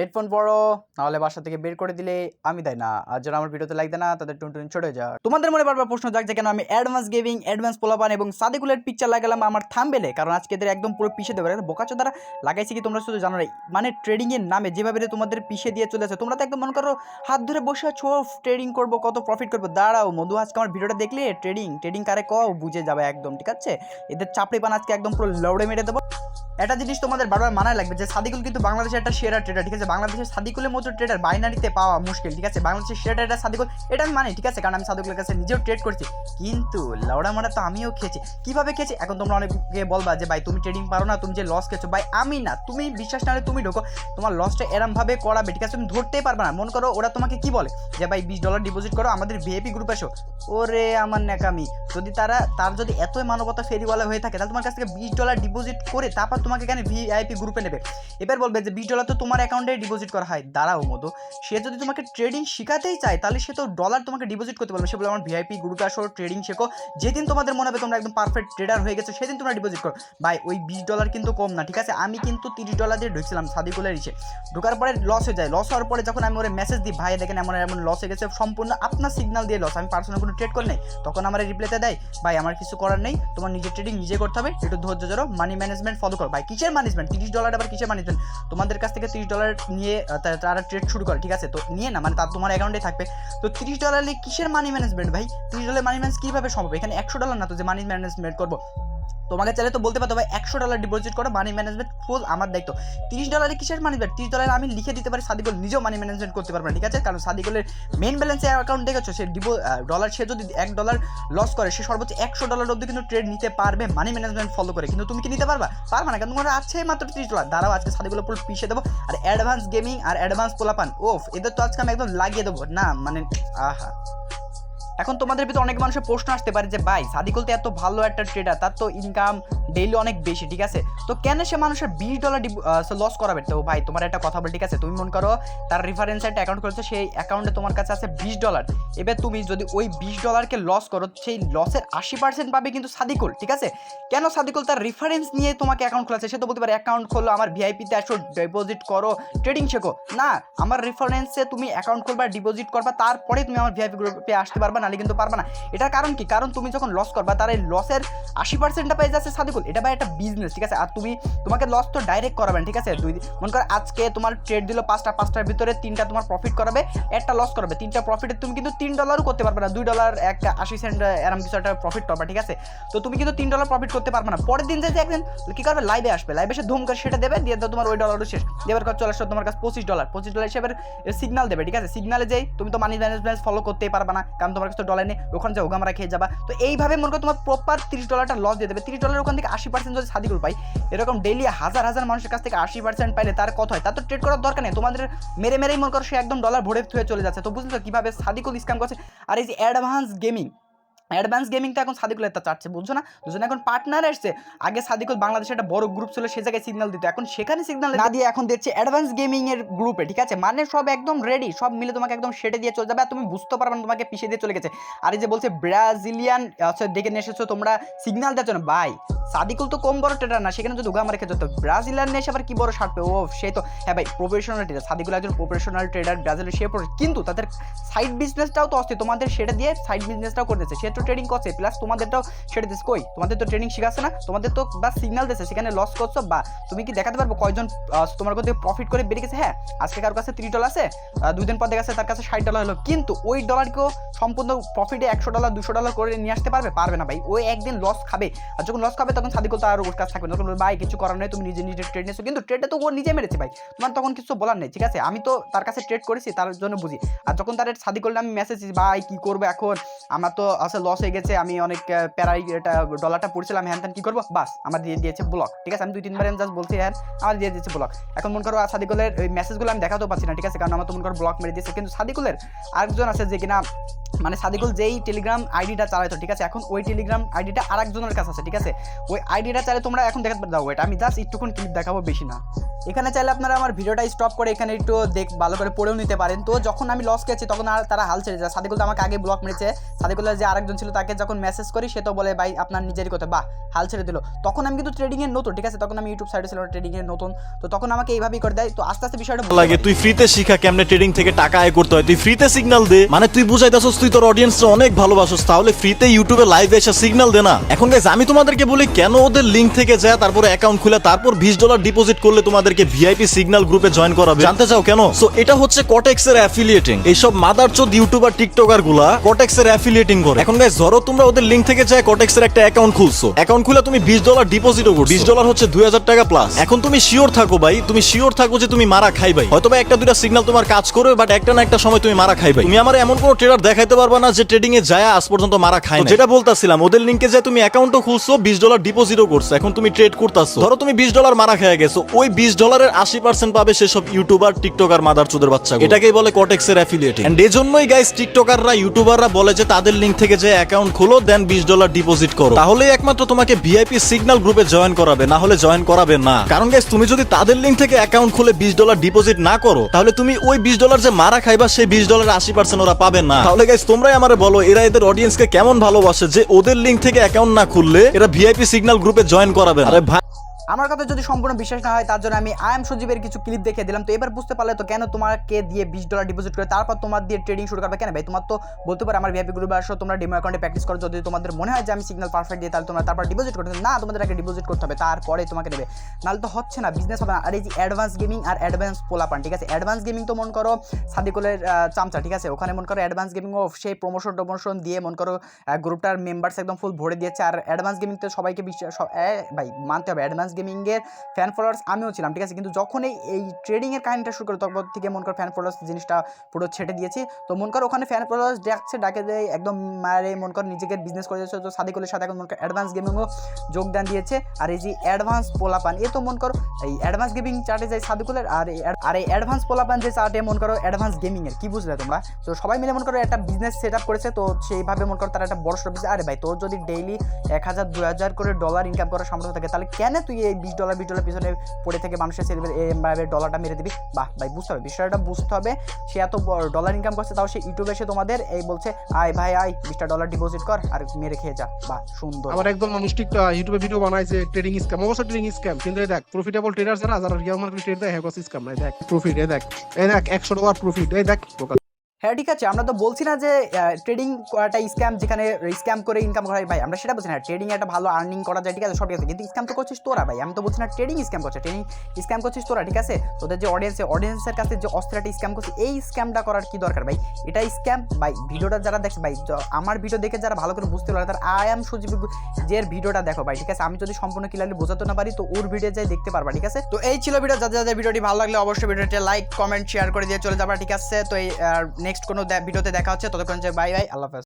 Headphone পড়ো নাহলে বাসা থেকে বের করে দিলে আমি দেয় না? আর যারা আমার ভিডিওতে লাইক না, তাদের টুন টুন ছোট যা তোমাদের মনে বারবার প্রশ্ন জাগছে কেন আমি অ্যাডভান্স গেমিং অ্যাডভান্স পোলাপান এবং সাদিকুলের পিকচার লাগালাম আমার থামবেলে? কারণ আজকে এদের একদম পুরো পিছিয়ে দেবে। বোকাচো দ্বারা লাগাইছি কি তোমরা শুধু জানো না? মানে ট্রেডিং এর নামে যেভাবে তোমাদের পিছিয়ে দিয়ে চলেছে তোমরা তো একদম মনে করো হাত ধরে বসে আছো ট্রেডিং করব, কত প্রফিট করব। দাঁড়াও, মধু, আজকে আমার ভিডিওটা দেখলে? ট্রেডিং ট্রেডিং কারে কও? বুঝে যাবে একদম, ঠিক আছে? এদের চাপড়ি পান আজকে একদম পুরো লড়ে মেরে দেবো। একটা জিনিস তোমাদের বারবার মানায় লাগবে যে সাদিকুল কিন্তু বাংলাদেশের একটা সেরা ট্রেডার ঠিক আছে? বাংলাদেশের সাদিকুলের মতো ট্রেডার বাইনারিতে পাওয়া মুশকিল, ঠিক আছে? বাংলাদেশের সেরা ট্রেডার সাদিকুল, এটা আমি মানি, ঠিক আছে? কারণ আমি সাদিকুলের কাছে নিজেও ট্রেড করছি। কিন্তু লাউড়া মারা তো আমিও খেয়েছি। কীভাবে খেয়েছি? এখন তোমরা অনেকে বলবা যে, ভাই, তুমি ট্রেডিং পারো না, তুমি যে লস খেয়েছো। ভাই, আমি না, তুমি বিশ্বাস না হলে তুমি ঢোকো। তোমার লসটা এরমভাবে করাবে, ঠিক আছে? তুমি ধরতেই পারবে না। মনে করো ওরা তোমাকে কি বলে? যে, ভাই, বিশ ডলার ডিপোজিট করো, আমাদের ভিআইপি গ্রুপ এসো। ওরে আমার ন্যাকামি। যদি তারা, তার যদি এতই মানবতা ফেরিওয়ালা হয়ে থাকে, তাহলে তোমার কাছ থেকে বিশ ডলার ডিপোজিট করে তারপর তোমাকে কেন ভিআইপি গ্রুপে নেবে। এবার বলবে যে, বিশ ডলার তো তোমার অ্যাকাউন্টে ডিপোজিট করা হয়। দাঁড়াও মতো সে যদি তোমাকে ট্রেডিং শেখাতেই চায়, তাহলে সে তো ডলার তোমাকে ডিপোজিট করতে পারবে। সে বলে, আমার ভিআইপি গ্রুপে আসো ট্রেডিং শেখো। যেদিন তোমাদের মনে হবে তোমরা একদম পারফেক্ট ট্রেডার হয়ে গেছো, সেদিন তোমরা ডিপোজিট করো। ভাই, ওই বিশ ডলার কিন্তু কম না, ঠিক আছে? আমি কিন্তু তিরিশ ডলার দিয়ে ঢুকছিলাম সাদিকুলের ইসে। ঢোকার পরে লস হয়ে যায়। লস হওয়ার পরে যখন আমি ওরে মেসেজ দিই, ভাই, দেখেন এমন এমন লস হয়ে গেছে, সম্পূর্ণ আপনার সিগনাল দিয়ে লস আমি পার্সোনাল কোনো ট্রেড করে নেই। তখন আমার রিপ্লাইতে দেয়, ভাই, আমার কিছু করার নেই, তোমার নিজের ট্রেডিং নিজে করতে হবে, একটু ধৈর্য ধরো মানি ম্যানেজমেন্ট ফলো করো। ভাই, কিসের ম্যানেজমেন্ট তিরিশ ডলার আবার কিসের ম্যানেজমেন্ট তোমাদের কাছ থেকে তিরিশ ডলার নিয়ে তারা ট্রেড শুরু করে, ঠিক আছে? তো নিয়ে না মানে তার তোমার অ্যাকাউন্টে থাকবে। তো তিরিশ ডলারে কিসের মানি ম্যানেজমেন্ট ভাই? তিরিশ ডলার মানি ম্যানেজ কীভাবে সম্ভব? এখানে একশো ডলার না তো যে মানি ম্যানেজমেন্ট করব। তোমাকে চাইলে তো বলতে পারতো ভাই, একশো ডলার ডিপোজিট করো মানি ম্যানেজমেন্ট ফুল আমার দায়িত্ব। তিরিশ ডলারে কিসের ম্যানেজমেন্ট তিরিশ ডলার আমি লিখে দিতে পারি, সাদিকুল নিজেও মানি ম্যানেজমেন্ট করতে পারবে না, ঠিক আছে? কারণ সাদিকুলের মেন ব্যালেন্সে অ্যাকাউন্ট দেখেছ, সে ডিপো ডলার সে যদি এক ডলার লস করে, সে সর্বোচ্চ একশো ডলার অবধি কিন্তু ট্রেড নিতে পারবে মানি ম্যানেজমেন্ট ফলো করে। কিন্তু তুমি কি নিতে পারবা? পারবা না, কারণ তোমার আছে মাত্র তিরিশ ডলার দাঁড়াও, আজকে সাদিকুলের পুরো পিছিয়ে দেবো। আর অ্যাডভান্স গেমিং আর অ্যাডভান্স পোলাপান ওফ এদের তো আজকে আমি একদম লাগিয়ে দেবো। না মানে আহা। এখন তোমাদের ভিতরে অনেক মানুষের প্রশ্ন আসতে পারে যে, ভাই, সাদিকুল তো এত ভালো একটা ট্রেডার তার তো ইনকাম ডেইলি অনেক বেশি, ঠিক আছে? তো কেন সে মানুষের বিশ ডলার লস করাবে? তো ভাই, তোমার একটা কথা বল, ঠিক আছে? তুমি মনে করো, তার রেফারেন্সে একটা অ্যাকাউন্ট করেছ সেই অ্যাকাউন্টে তোমার কাছে আছে বিশ ডলার এবার তুমি যদি ওই বিশ ডলারকে লস করো, সেই লসের আশি পার্সেন্ট পাবে কিন্তু সাদিকুল, ঠিক আছে? কেন সাদিকুল তার রেফারেন্স নিয়ে তোমাকে অ্যাকাউন্ট খোলাছে? সে তো বলতে পারে অ্যাকাউন্ট খোলো, আমার ভিআইপিতে আসো ডিপোজিট করো ট্রেডিং শেখো। না, আমার রেফারেন্সে তুমি অ্যাকাউন্ট খুলবা ডিপোজিট করবা তারপরে তুমি আমার ভিআইপি গ্রুপে আসতে পারবা নাহলে কিন্তু পারবা না। এটার কারণ কি? কারণ তুমি যখন লস করবা, তার এই লসের আশি পার্সেন্টটা পেয়ে যাচ্ছে সাদিকুল। এটা ভাই একটা বিজনেস ঠিক আছে? আর তুমি তোমাকে লস তো ডাইরেক্ট করাবেন ঠিক আছে? দুই মনে করো আজকে তোমার ট্রেড দিল পাঁচটা, পাঁচটার ভিতরে তিনটা তোমার প্রফিট করাবে, একটা লস করবে। তিনটা প্রফিটে তুমি কিন্তু তিন ডলারও করতে পারবে না। দুই ডলার একটা আশি সেন্ট এরম কিছু একটা প্রফিট করবে ঠিক আছে? তো তুমি কিন্তু তিন ডলার প্রফিট করতে পারবে না। পরের দিন যে একদিন কি করবে? লাইভে আসবে। লাইভে এসে ধুম করে সেটা দেবে, দিয়ে তোমার ওই ডলারও শেষ। এবার কাছে চলে আসলো তোমার কাছে পঁচিশ ডলার পঁচিশ ডলার হিসেবে সিগনাল দেবে, ঠিক আছে? সিগনালে যেই তুমি তো মানি ম্যানেজমেন্ট ফলো করতেই পারবে না, কারণ তোমার কাছে ডলার নেই ওখানে যাও ওগামরা খেয়ে যাবা। তো এইভাবে মনে করো তোমার প্রপার তিরিশ ডলারটা লস দিয়ে দেবে। তিরিশ ডলার ওখান থেকে আশি পার্সেন্ট যদি সাদিকুল পাই এরকম ডেলি হাজার হাজার মানুষের কাছ থেকে আশি পার্সেন্ট পাইলে তার কত হয়? তার তো ট্রেড করার দরকার নেই। তোমাদের মেরে মেরেই মনে করো সে একদম ডলার ভরে থুয়ে চলে যাচ্ছে। তো বুঝলো কীভাবে সাদিকুল স্ক্যাম করছে? আর এই যে অ্যাডভান্স গেমিং অ্যাডভান্স গেমিং তো এখন সাদিকুল একটা চাচ্ছে বুঝছ না? দুজনে এখন পার্টনার এসছে আগে সাদিকুল বাংলাদেশে একটা বড় গ্রুপ ছিল, সে জায়গায় সিগন্যাল দিত। এখন সেখানে সিগন্যাল না দিয়ে এখন দিচ্ছে অ্যাডভান্স গেমিং এর গ্রুপে ঠিক আছে? মানে সব একদম রেডি সব মিলে তোমাকে একদম সেটে দিয়ে চলে যাবে। আর তুমি বুঝতে পারবে না তোমাকে পিছিয়ে দিয়ে চলে গেছে। আর এই যে বলছে ব্রাজিলিয়ান আচ্ছা নিয়ে এসেছ তোমরা সিগন্যাল দেওয়ার জন্য। ভাই, সাদিকুল তো কম বড় ট্রেডার না, সেখানে যদি উগামা রেখে যেত ব্রাজিলিয়ান নিয়ে আবার কি বড় শার্ট ও, সে তো হ্যাঁ ভাই প্রফেশনাল ট্রেডার সাদিকুল একজন প্রফেশনাল ট্রেডার ব্রাজিলের সে কিন্তু তাদের সাইড বিজনেসটাও তো আসছে তোমাদের সেটা দিয়ে সাইড বিজনেসটাও করে দিচ্ছে সে তো ট্রেডিং করছে প্লাস তোমাদের তো ছেড়ে দিস কই? তোমাদের তো ট্রেডিং শিখাচ্ছে না? তোমাদের তো বা সিগন্যাল দিয়েছে সেখানে লস করছ, বা তুমি কি দেখাতে পারব কয়জন তোমার কাছে প্রফিট করে বেড়ে গেছে? হ্যাঁ আজকে কারোর কাছে তিরিশ ডলার আছে দুই দিন পর দেখা তার কাছে ষাট ডলার হলো। কিন্তু ওই ডলারকেও সম্পূর্ণ প্রফিটে একশো ডলার দুশো ডলার করে নিয়ে আসতে পারবে? পারবে না ভাই। ওই একদিন লস খাবে। আর যখন লস খাবে, তখন সাদিকুল তো আর ওর কাছে থাকবে। না ভাই, কিছু করার নেই, তুমি নিজে নিজে ট্রেড নিয়েছো। কিন্তু ট্রেডটা তো ও নিজে মেরেছে ভাই। তোমার তখন কিছু বলার নেই, ঠিক আছে? আমি তো তার কাছে ট্রেড করেছি, তার জন্য বুঝি। আর যখন তার সাদিকুল আমি মেসেজ ভাই, কী করব এখন? আমার তো আসলে লস হয়ে গেছে, আমি অনেক প্যারাই এটা ডলারটা পড়ছিলাম, হ্যান ত্যান, কি করব? বাস, আমার দিয়ে দিয়েছে ব্লক ঠিক আছে? আমি দুই, তিনবার জাস্ট বলছি হ্যাঁ আমার দিয়ে দিয়েছে ব্লক এখন মনে করো, আর সাদিকুলের ওই মেসেজগুলো আমি দেখাতেও পাচ্ছি না, ঠিক আছে? কারণ আমার তো মনে করো ব্লক মেরে দিয়েছে। কিন্তু সাদিকুলের আরেকজন আছে যে কিনা মানে সাদিকুল যেই টেলিগ্রাম আইডিটা চালাইতো, ঠিক আছে? এখন ওই টেলিগ্রাম আইডিটা আরেকজনের কাছে আছে, ঠিক আছে? ওই আইডিটা চাইলে তোমরা এখন দেখাতে দাও এটা। আমি জাস্ট একটুক্ষণ ক্লিপ দেখাবো বেশি না। এখানে চাইলে আপনারা আমার ভিডিওটা স্টপ করে এখানে একটু দেখ, ভালো করে পড়েও নিতে পারেন। তো যখন আমি লস খেয়েছি, তখন আর তারা হাল ছেড়ে যায়। সাদিকুল তো আমাকে আগে ব্লক মেরেছে। সাদিকুলের যে আরেকজন ছিল, তাকে যখন মেসেজ করি, সে তো বলে, ভাই, আপনার নিজেরই কথা। বাহ, হাল ছেড়ে দিল। তখন আমি কিন্তু ট্রেডিংয়ের নতুন, ঠিক আছে? তখন আমি ইউটিউব সাইডে ছিলাম ট্রেডিংয়ের নতুন। তো তখন আমাকে এইভাবেই করে দেয়। তো আস্তে আস্তে বিষয়টা লাগে। তুই ফ্রিতে শিখা কেমনে ট্রেডিং থেকে টাকা আয় করতে হয়? তুই ফ্রিতে সিগন্যাল দে। মানে তুই বুঝাইতাছস, তুই তোর অডিয়েন্স অনেক ভালোবাসস, তাহলে ফ্রিতে ইউটিউবে লাইভে এসে সিগন্যাল দে না। এখন গাইস আমি তোমাদেরকে বলি, কেন ওদের লিংক থেকে যায়, তারপরে অ্যাকাউন্ট খুলে, তারপর 20 ডলার ডিপোজিট করলে তোমাদেরকে ভিআইপি সিগন্যাল গ্রুপে জয়েন করাবে। জানতে চাও কেন? সো এটা হচ্ছে কটেক্স এর অ্যাফিলিয়েটিং এইসব মাদারচোদ ইউটিউবার টিকটকারগুলা কটেক্স এর অ্যাফিলিয়েটিং করে। এখন গাইস ধরো তোমরা ওদের লিংক থেকে যায় কটেক্স এর একটা অ্যাকাউন্ট খুলছো। অ্যাকাউন্ট খুলে তুমি 20 ডলার ডিপোজিটও করছ। 20 ডলার হচ্ছে 2000 টাকা প্লাস এখন তুমি শিওর থাকো ভাই, তুমি শিওর থাকো যে তুমি মারা খাইবাই। হয়তো বা একটা দুটা সিগন্যাল তোমার কাজ করবে বাট একটা না একটা সময় তুমি মারা খাইবাই। তুমি আমার এমন কোনো ট্রেডার দেখাইতে পারবা না যে ট্রেডিং এ যায় আজ পর্যন্ত মারা খায় যেটা বলতাছিলাম ওদের লিংকে যে তুমি অ্যাকাউন্টও খুলছো 20 ডলার ডিপোজিটও করছ এখন তুমি ট্রেড করতাছো। ধরো তুমি 20 ডলার মারা খেয়ে গেছো ওই 20 ডলারের 80% পাবে সেসব ইউটিউবার টিকটকার মাদার চোদের বাচ্চা এটাকেই বলে কটেক্স এর অ্যাফিলিয়েটিং এন্ড এজন্যই গাইস টিকটকাররা ইউটিউবাররা বলে যে তাদের লিংক থেকে যে অ্যাকাউন্ট খোলো দেন 20 ডলার ডিপোজিট করো। তাহলে একমাত্র তোমাকে ভিআইপি সিগন্যাল গ্রুপে জয়েন করাবে না হলে জয়েন করাবে না। কারণ গাইস তুমি যদি তাদের লিংক থেকে অ্যাকাউন্ট খুলে 20 ডলার ডিপোজিট না করো তাহলে তুমি ওই 20 ডলার যে মারা খাইবা সেই 20 ডলার 80% ওরা পাবে না। তাহলে গাইস তোমরাই আমার বলো, এরা এদের অডিয়েন্সকে কেমন ভালোবাসে যে ওদের লিঙ্ক থেকে অ্যাকাউন্ট না খুললে এরা ভিআইপি সিগন্যাল গ্রুপে জয়েন করাবে আরে ভাই আমার কথা যদি সম্পূর্ণ বিশ্বাস না হয়, তার জন্য আমি আই এম সজীবের কিছু ক্লিপ দেখে দিলাম। তো এবার বুঝতে পারলে তো কেন তোমাকে দিয়ে বিশ ডলার ডিপোজিট করে, তারপর তোমার দিয়ে ট্রেডিং শুরু করবে কেন ভাই? তোমার তো বলতে পারে আমার ভিআইপি গ্রুপে আসো, তোমরা ডিমো অ্যাকাউন্টে প্র্যাকটিস করো। যদি তোমাদের মনে হয় যে আমি সিগনাল পারফেক্ট দিয়ে তাহলে তোমরা তারপর ডিপোজিট করতে না, তোমাদের আগে ডিপোজিট করতে হবে, তারপরে তোমাকে দেবে। নাহলে তো হচ্ছে না বিজনেস হবে না। আর এই যে অ্যাডভান্স গেমিং আর অ্যাডভান্স পোলাপান, ঠিক আছে? অ্যাডভান্স গেমিং তো মন করো সাদিকুলের চামচা, ঠিক আছে? ওখানে মন করো অ্যাডভান্স গেমিং ও সেই প্রমোশন টমোশন দিয়ে মন করো গ্রুপটার মেম্বার্স একদম ফুল ভরে দিয়েছে। আর অ্যাডভান্স গেমিং তো সবাইকে বিশ্বাস ভাই, মানতে হবে। অ্যাডভান্স গেমিংয়ের ফ্যান ফলোয়ার্স আমিও ছিলাম, ঠিক আছে? কিন্তু যখন এই এই ট্রেডিংয়ের কাহিনীটা শুরু করে, তখন থেকে মন করো ফ্যান ফলোয়ার্স জিনিসটা পুরো ছেটে দিয়েছি। তো মন করো ওখানে ফ্যান ফলোয়ার্স ডাকছে, ডাকে দেয়, একদম মারে, মন করো নিজেকে বিজনেস করে যাচ্ছে। তো সাদিকুলের সাথে এখন মন করো অ্যাডভান্স গেমিংও যোগদান দিয়েছে। আর এই যে অ্যাডভান্স পোলাপান, এ তো মন করো এই অ্যাডভান্স গেমিং চার্টে যায় সাদিকুলের, আর আর এই অ্যাডভান্স পোলাপান যে চার্টে মন করো অ্যাডভান্স গেমিংয়ের কি বুঝলে তোমরা? তো সবাই মিলে মন করো একটা বিজনেস সেট আপ করেছে। তো সেইভাবে মন করো তারা একটা বড় business- আরে ভাই, তোর যদি ডেইলি এক হাজার দু হাজার করে ডলার ইনকাম করার সামর্থ্য থাকে, তাহলে কেন তুই এই বিশ ডলার বিশ ডলার পিছনে পড়ে থেকে মানুষের সেলিব্রেট এভাবে ডলারটা মেরে দিবি। বাহ, ভাই, বুঝতে হবে। বিষয়টা বুঝতে হবে, সে এত ডলার ইনকাম করছে, তাও সে ইউটিউবে এসে তোমাদের এই বলছে, আয় ভাই, আয় বিশটা ডলার ডিপোজিট কর আর মেরে খেয়ে যা। বাহ, সুন্দর। আবার একদম মানুষ টিকটক ইউটিউবে ভিডিও বানাইছে ট্রেডিং স্ক্যাম অবশ্য ট্রেডিং স্ক্যাম কিন্তু দেখ প্রফিটেবল ট্রেডার যারা যারা রিয়াল মার্কেট ট্রেড দেয় হ্যাঁ স্ক্যাম নাই দেখ প্রফিট এই দেখ এই দেখ, একশো ডলার প্রফিট এই দেখ হ্যাঁ ঠিক আছে। আমরা তো বলছি না যে ট্রেডিং একটা স্ক্যাম যেখানে স্ক্যাম করে ইনকাম করা হয়, ভাই। আমরা সেটা বলছি না। ট্রেডিং একটা ভালো আর্নিং করা যায়, ঠিক আছে? সব ঠিক আছে। কিন্তু স্ক্যাম তো করছিস তোরা, ভাই। আমি তো বলছি না ট্রেডিং স্ক্যাম করছে। ট্রেডিং স্ক্যাম করছিস তোরা, ঠিক আছে? তোদের যে অডিয়েন্স অডিয়েন্সের কাছে যে অস্ত্রটা স্ক্যাম করছে, এই স্ক্যামটা করার কি দরকার, ভাই? এটা স্ক্যাম ভাই, ভিডিওটা যারা দেখছে, ভাই আমার ভিডিও দেখে যারা ভালো করে বুঝতে পারে, তারা আই এম সজীব যে ভিডিওটা দেখো, ভাই, ঠিক আছে? আমি যদি সম্পূর্ণ ক্লিয়ারলি বোঝাতে না পারি, তো ওর ভিডিও যাই দেখতে পারবা, ঠিক আছে? তো এই ছিল ভিডিও যাদের যাদের ভিডিওটি ভালো লাগলে, অবশ্যই ভিডিওটি লাইক কমেন্ট শেয়ার করে দিয়ে চলে যাবা, ঠিক আছে? তো এই নেক্সট কোনো ভিডিওতে দেখা হচ্ছে ততক্ষণ যে বাই বাই আল্লাহ